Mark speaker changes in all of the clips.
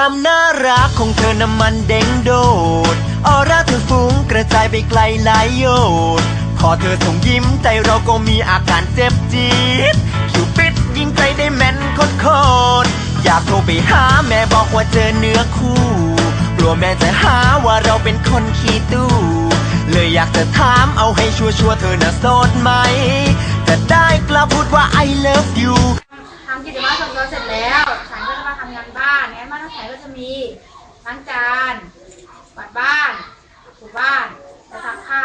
Speaker 1: ค
Speaker 2: วามน่ารักของเธอน้ำมันเด้งโดดออร่าเธอฟุ้งกระจายไปไกลหลายโยชน์พอเธอส่งยิ้มใจเราก็มีอาการเจ็บจี๊ดคิวปิดยิงใจได้แม่นโคตรโคตรอยากโทรไปหาแม่บอกว่าเจอเนื้อคู่กลัวแม่จะหาว่าเราเป็นคนขี้ตู้เลยอยากจะถามเอาให้ชัวร์ๆเธอน่ะโสดไหมจะได้กล้าพูดว่า I love you
Speaker 1: ทำกิจวัตรส่วนตัวเสร็จแล้วฉันก็จะมาทำงาน ก็จะมีล้างจานกวาดบ้านถูบ้านและซักผ้า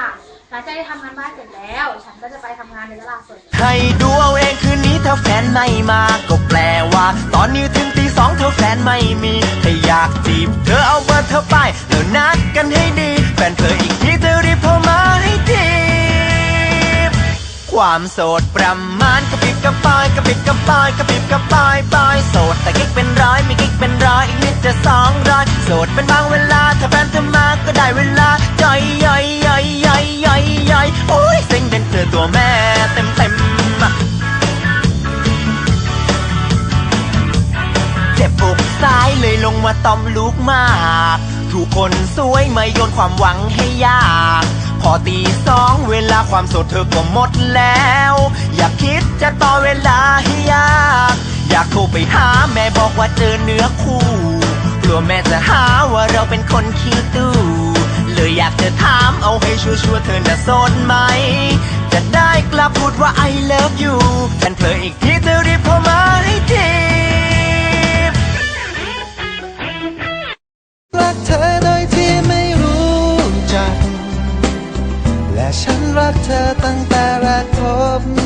Speaker 1: หลังจากที่ทำงานบ้านเสร็จแล้ว ฉันก็จะไปทำงานในตลาดสด
Speaker 2: ให้ดูเอาเองคืนนี้ถ้าแฟนไม่มาก็แปลว่า ตอนนี้ถึงตีสองเธอแฟนไม่มี ถ้าอยากจีบเธอเอาเบอร์เธอไปแล้วนัดกันให้ดี แฟนเธออีก ความโสดประมาณกระปิบกระปายกระปิบกระปายกระปิบกระปายปายโสดแต่กิ๊กเป็นร้อยมีกิ๊กเป็นร้อยอีกนิดจะสองร้อยโสดเป็นบางเวลาถ้าแฟนเธอมาก็ได้เวลาย่อยย่อยย่อยย่อยย่อยย่อยโอ้ยเซ็งเป็นเธอตัวแม่เต็มเต็มเจ็บอกซ้ายเลยลงมาตอมลูกมาก ถูกคนสวยไมาโยนความหวังให้ยาก พอตีสองเวลาความสดเธอก็หมดแล้ว อยากคิดจะต่อเวลาให้ยาก อยากโทรไปหาแม่บอกว่าเจอเนื้อคู่กลัวแม่จะหาว่าเราเป็นคนขี้ตู้เลยอยากจะถามเอาให้ชัวร์ๆเธอน่ะโสดไหม จะได้กล้าพูดว่า I love you แฟนเธออีกทีเธอรีบโทรมาให้ที
Speaker 3: รักเธอโดยที่ไม่รู้จัก ฉันรักเธอตั้งแต่แรกพบ